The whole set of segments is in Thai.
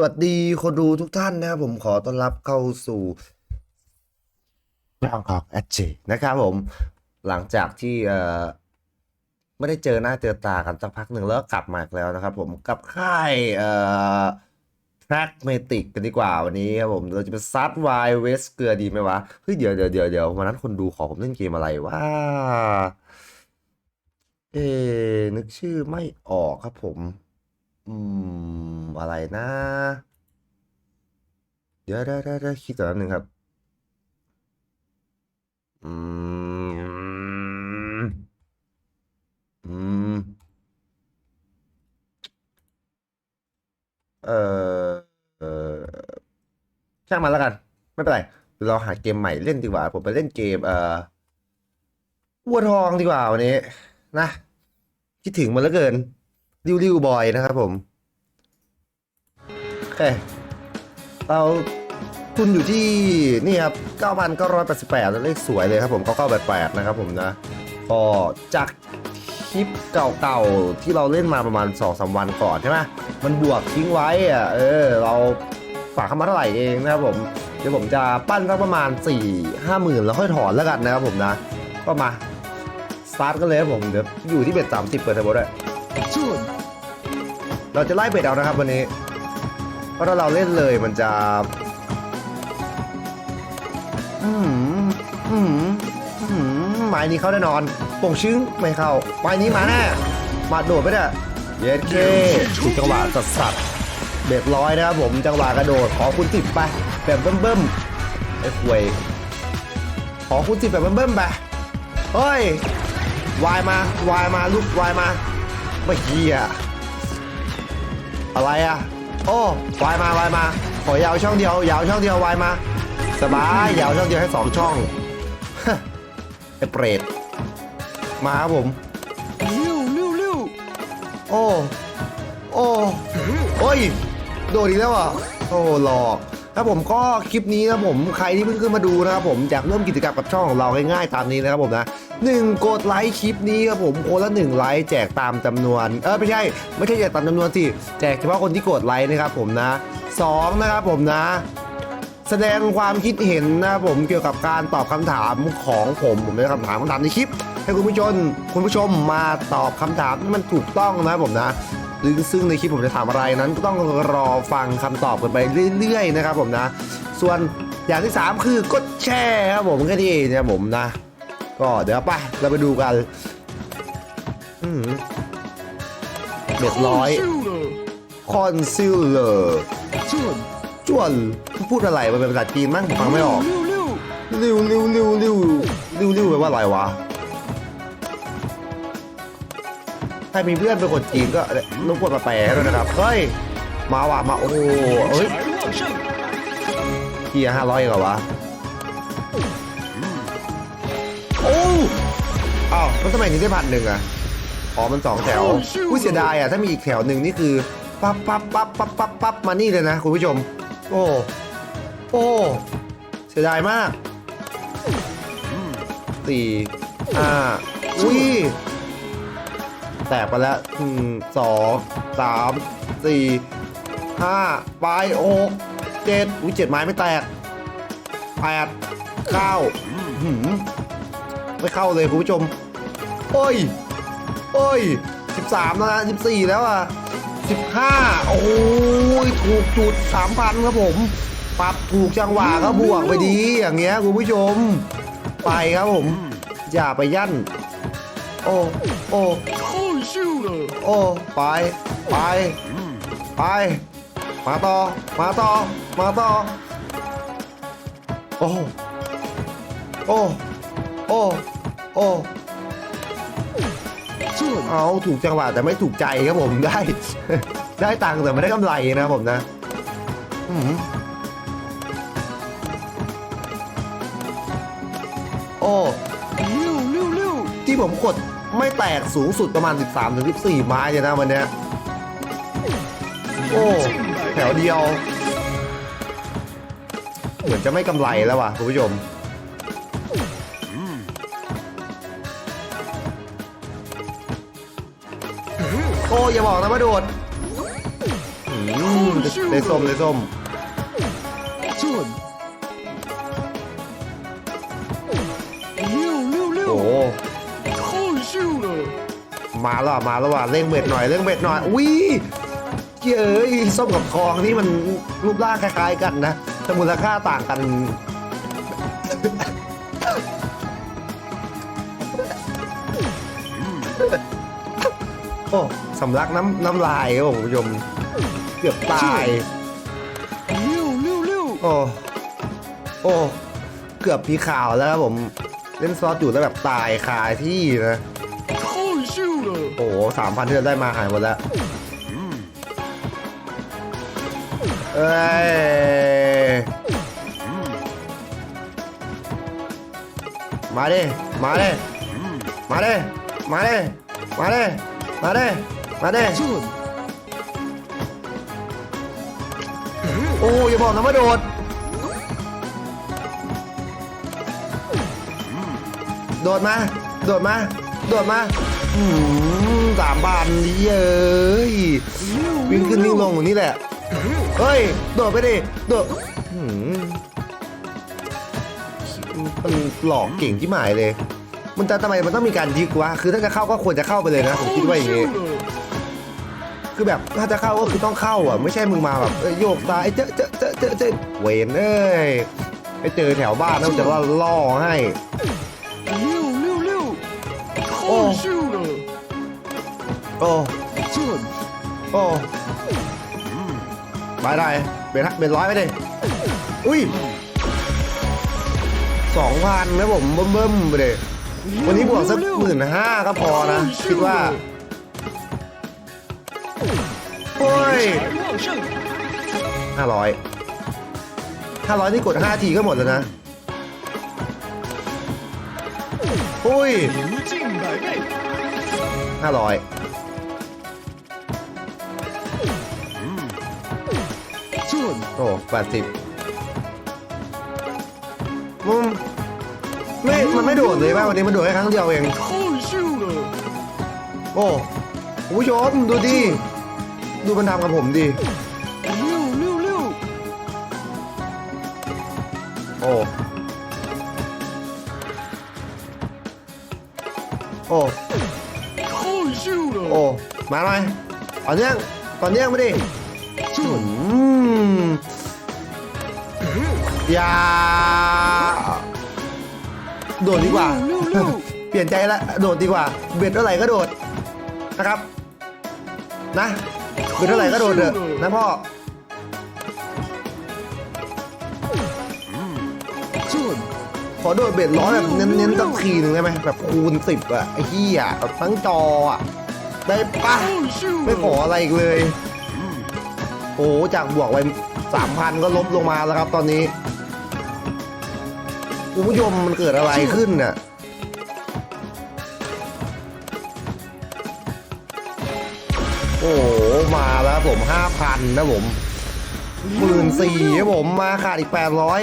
สวัสดีคนดูทุกท่านนะครับผมขอต้อนรับเข้าสู่ช่องของแอดเจนะครับผมหลังจากที่เอ่อไม่ได้เจอหน้าเจอตากันสักพักหนึ่งแล้วกลับมาอีกแล้วนะครับผมกับค่ายเอ่อ pragmatic กันดีกว่าวันนี้ครับผมเราจะไปซัดวายเวสเกลือดีไหมวะเฮ้ยเดี๋ยวเดี๋ยวเดี๋ยวเดี๋ยววันนั้นคนดูขอผมเล่นเกมอะไรวะเอ๊นึกชื่อไม่ออกครับผม อืม อะไรนะ เดี๋ยวได้ได้ได้คิดต่อนิดนึงครับ อืม อืม เออเออช่างมันแล้วกัน ไม่เป็นไรเดี๋ยวเราหาเกมใหม่เล่นดีกว่า ผมไปเล่นเกม เอ่อวัวทองดีกว่าวันนี้ นะ คิดถึงมันเหลือเกิน ริวริวบอยนะครับผมโอเคเราทุนอยู่ที่นี่ครับ 9,988แล้วเลขสวยเลยครับผม9988นะครับผมนะก็จากคลิปเก่าๆที่เราเล่นมาประมาณ2-3วันก่อนใช่ไหมมันบวกทิ้งไว้อะเออเราฝากเข้ามาเท่าไหร่เองนะครับผมเดี๋ยวผมจะปั้นสักประมาณ 4-5หมื่นแล้วค่อยถอนแล้วกันนะครับผมนะ ก็มา สตาร์ทกันเลยครับผม เดี๋ยวอยู่ที่เบ็ด30เปิดเทอร์โบด้วย เราจะไล่เบ็ดเอานะครับวันนี้ เพราะถ้าเราเล่นเลยมันจะอืมอืมอืมไม้นี้เข้าแน่นอนป่งชึ้งไม่เข้าไม้นี้มาแน่มาโดดไปเนี่ยเย็ดเคถูกจังหวะสัสสัสเบ็ดร้อยนะครับผมจังหวะกระโดดขอคุณติดไปแบบเบิ่มเบิ่มไอ้ควย ขอคุณติดแบบเบิ่มเบิ่มไปเฮ้ยวายมาวายมาลูกวายมา มื่อกี้อะอะไรอะโอ้วายมาวายมา ขอยาวช่องเดียวยาวช่องเดียววายมา สบายยาวช่องเดียวให้สองช่องไอเปรตมาครับผมลิ้วลิ้วลิ้วโอ้โอ้โอ้ยโดดอีกแล้วอะโอ้หลอกครับผมก็คลิปนี้นะผมใครที่เพิ่งขึ้นมาดูนะครับผมอยากเร่วมกิจกรรมกับช่องของเราง่ายๆตามนี้นะครับผมนะ หนึ่งกดไลค์คลิปนี้ครับผมคนละหนึ่งไลค์แจกตามจำนวน เออไม่ใช่ ไม่ใช่แจกตามจำนวนสิแจกเฉพาะคนที่กดไลค์นะครับผมนะสองนะครับผมนะ แสดงความคิดเห็นนะครับผมเกี่ยวกับการตอบคำถามของผมผมได้คำถามคำถามในคลิป ให้คุณผู้ชมคุณผู้ชมมาตอบคำถามที่มันถูกต้องนะครับผมนะซึ่งซึ่งในคลิปผมจะถามอะไรนั้นก็ต้องรอฟังคำตอบกันไปเรื่อยๆนะครับผมนะ ส่วนอย่างที่ 3 คือกดแชร์ครับผมแค่นี้เองนะครับผมนะ ก็เดี๋ยวไปเราไปดูกันเด็ดร้อยคอนซิลเลอร์จวนจวนพูดอะไรมันเป็นภาษาจีนมั้งฟังไม่ออกริ้วริ้วริ้วริ้วริ้วริ้วแปลว่าอะไรวะใครมีเพื่อนเป็นคนจีนก็รบกวนมาแปลด้วยนะครับเฮ้ยมาว่ะมาโอ้เฮ้ยเกียร์ห้าร้อยเหรอวะ แล้วทำไมถึงได้พันหนึ่งอะอ๋อมันสองแถวผู้เสียดายอะถ้ามีอีกแถวหนึ่งนี่คือปั๊บปั๊บปั๊บปั๊บปั๊บปั๊บมานี่เลยนะคุณผู้ชม โอ้โอ้เสียดายมากสี่ห้าอุ้ยแตกไปแล้วหนึ่งสองสามสี่ห้าไปหกเจ็ดอุ้ยเจ็ดไม้ไม่แตกแปดเก้าไม่เข้าเลยคุณผู้ชม โอ้ย โอ้ย 13 แล้วนะ 14 แล้วอะ 15 โอ้ย ถูกจุด 3,000 ครับผม ปรับถูกจังหวะครับบวกไปดี อย่างเงี้ยคุณผู้ชม ไปครับผม อย่าไปยั่น โอ้ โอ้ โอ้ ไป ไป ไป มาต่อ มาต่อ มาต่อ โอ้ โอ้ โอ้ โอ้ เอาถูกจังหวะแต่ไม่ถูกใจครับผมได้ ได้ตังค์แต่ไม่ได้กำไรนะครับผมนะโอ้ลิ้วที่ผมกดไม่แตกสูงสุดประมาณ 13ถึง14 ไม้เลยนะวันนี้โอ้แถวเดียว เหมือนจะไม่กำไรแล้วว่ะคุณผู้ชม อย่าบอกนะว่าโดดเลยส้มเลยส้มโอ้มาแล้วมาแล้วว่ะเร่งเบ็ดหน่อยเร่งเบ็ดหน่อยอุ้ยเย้ยส้มกับคองนี่มันรูปร่างคล้ายๆกันนะแต่มูลค่าต่างกันเโอ้สำลักน้ำน้ำลายครับผมคุผู้ชมเกือบตายลิ้วลิ้วโอ้โอ้เกือบพีข่าวแล้วครับผมเล่นซอสอยู่แล้วแบบตายคายที่นะโอ้ชิวเลยโอ้สามพันที่เราได้มาหายหมดแล้วเอ้ยมาเด้มาเด้มาเด้มาเด้มาเด้ มาดิมาดิ准。โอ้อย่าบอกนะว่าโดด โดดมา โดดมา โดดมาอืมสามบานนี้เย้ยวิ่งขึ้นวิ่งลงอย่างนี้แหละ เฮ้ย โดดไปดิ โดดหืมมันหลอกเก่งที่หมายเลย มันจะทำไมมันต้องมีการยึกวะคือถ้าจะเข้าก็ควรจะเข้าไปเลยนะผมคิดว่าอย่างนี้คือแบบถ้าจะเข้าก็คือต้องเข้าอะไม่ใช่มึงมาแบบโยกตาไอ้เจ๊เจ๊เจ๊เจ๊เวนเอ้ยไปเจอแถวบ้านแล้วจะว่าล่อให้โอ้โอ้โอ้ไปได้เป็นเป็นร้อยไปดิอุ้ยสองพันนะผมเบิ่มๆไปเลย วันนี้บวกสักหมื่นห้าก็พอนะ คิดว่าโอ้ยห้าร้อยห้าร้อยที่กดห้าทีก็หมดแล้วนะโอ้ยห้าร้อยโอ้แปดสิบมึม ไม่ มันไม่โดดเลยแม่วันนี้มันโดดแค่ครั้งเดียวเอง โอ้คุณผู้ชมดูดิ ดูมันทำกับผมดิโอ้ โอ้ โอ้ มาหน่อยต่อเนื่องต่อเนื่องมาดิอย่า โดดดีกว่า เปลี่ยนใจละโดดดีกว่า เบ็ดเท่าไหร่ก็โดดนะครับ นะเบ็ดเท่าไหร่ก็โดดเถอะนะพ่อขอโดดเบ็ดล้อแบบเน้นๆสักทีหนึ่งได้ไหมแบบคูณสิบอะไอ้เหี้ยแบบทั้งจออะได้ปะไม่ขออะไรอีกเลย โอ้จากบวกไว้สามพันก็ลบลงมาแล้วครับตอนนี้ คุณผู้ชมมันเกิดอะไรขึ้นน่ะโอ้โหมาแล้วผมห้าพันนะผมหมื่นสี่ครับผมมาขาดอีกแปดร้อย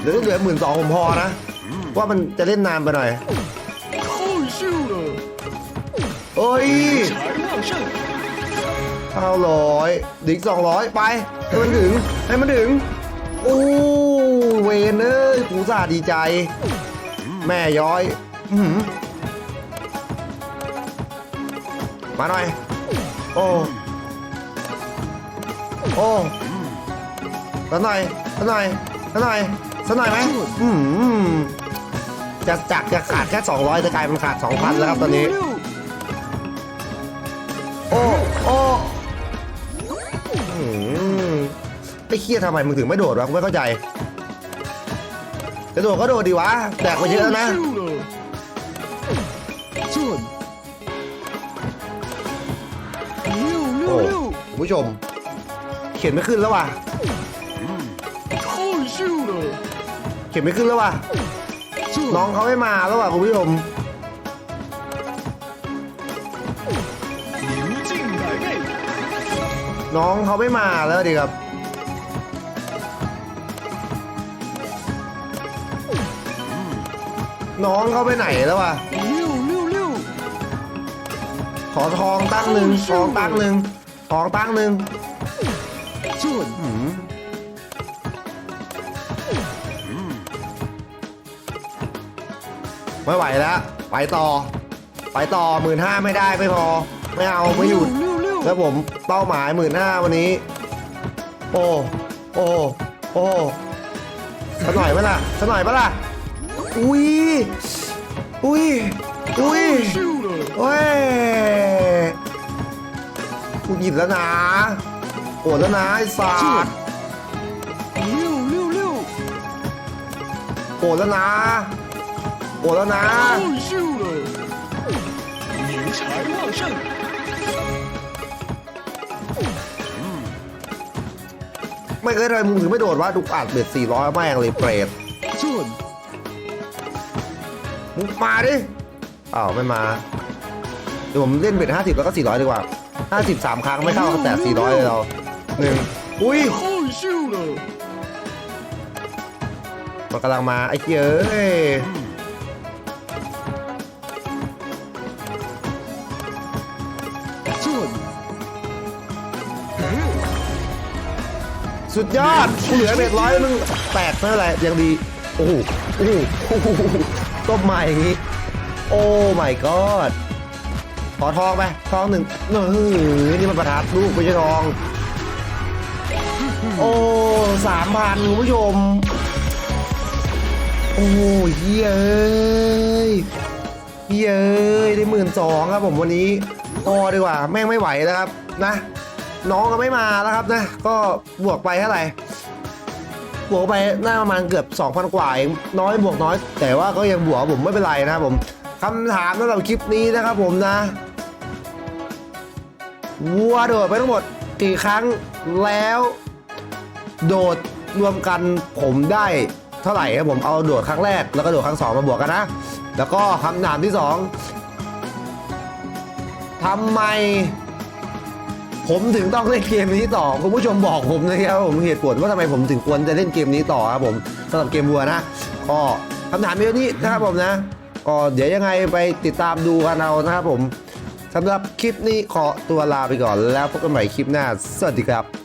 เหลือเหลือหมื่นสองผมพอนะ ว่ามันจะเล่นนานไปหน่อยเอ้ยเก้าร้อยดิกสองร้อยไป ให้มันถึง ให้มันถึง โอ้เวนเอ้ยกูสาดีใจ แม่ย้อยอืมาหน่อย โอ้โอ้สักหน่อยสักหน่อยสักหน่อยสักหน่อยไหมอืมจะจากจะขาดแค่ 200จะกลายเป็นขาด 2,000 แล้วครับตอนนี้ เครียทำไมมึงถึงไม่โดดวะกูไม่เข้าใจจะโดดก็โดดดีวะแตกไปเยอะแล้วนะโอ้คุณผู้ชม เขียนไม่ขึ้นแล้ววะเขียนไม่ขึ้นแล้ววะน้องเขาไม่มาแล้วว่ะคุณผู้ชมน้องเขาไม่มาแล้วดีครับ น้องเขาไปไหนแล้ววะขอทองตั้งหนึ่งทองตั้งหนึ่งทองตั้งหนึ่งชุดไม่ไหวแล้ว ไปต่อ ไปต่อหมื่นห้าไม่ได้ไม่พอ ไม่เอาไม่หยุดแล้วผมเป้าหมายหมื่นห้าวันนี้ โอ้ โอ้ โอ้สักหน่อยเมล่ะสักหน่อยเมล่ะ อุ้ยอุ้ยอุ้ยโอ้ยกูหยิบแล้วนะโอดแล้วนะไอ้สัตว์โอดแล้วนะโอดแล้วนะไม่เคยเลยมึงถึงไม่โดดวะดูอัดเบ็ดสี่ร้อยแม่งเลยเปรต มึงมาดิอ้าวไม่มาเดี๋ยวผมเล่นเบ็ดห้าสิบแล้วก็สี่ร้อยดีกว่าห้าสิบสามครั้งไม่เข้าแต่สี่ร้อยเราหนึ่งอุ้ยมันกำลังมาไอ้เจ้ยสุดยอดกูเหลือเบ็ดร้อยมึงแตกไม่เป็นไรยังดี โอ้โหโอ้โห โอ้โหมาอย่างงี้ โอ้ my god ขอทองไปทองหนึ่งเออนี่มันประทัดลูกไม่ใช่ทอง โอ้สามพันคุณผู้ชม โอ้ยเฮ้ยเอ้ยเฮ้ยเอ้ยได้หมื่นสองครับผมวันนี้พอดีกว่าแม่งไม่ไหวแล้วครับนะ น้องก็ไม่มาแล้วครับนะ ก็บวกไปเท่าไหร่ บวกไปน่าประมาณเกือบ 2,000 กว่าเองน้อยบวกน้อย แต่ว่าก็ยังบวกผมไม่เป็นไรนะครับผมคำถามสำหรับคลิปนี้นะครับผมนะวัวโดดไปทั้งหมดกี่ครั้งแล้ว โดดรวมกันผมได้เท่าไหร่ครับผมเอาโดดครั้งแรกแล้วก็โดดครั้งสองมาบวกกันนะ แล้วก็คำถามที่สองทำไม ผมถึงต้องเล่นเกมนี้ต่อ คุณผู้ชมบอกผมนะครับผมเหตุผลว่าทำไมผมถึงควรจะเล่นเกมนี้ต่อครับผมสำหรับเกมวัวนะก็คำถามมีเท่านี้นะครับผมนะก็เดี๋ยวยังไงไปติดตามดูกันเอานะครับผมสำหรับคลิปนี้ขอตัวลาไปก่อนแล้วพบกันใหม่คลิปหน้า สวัสดีครับ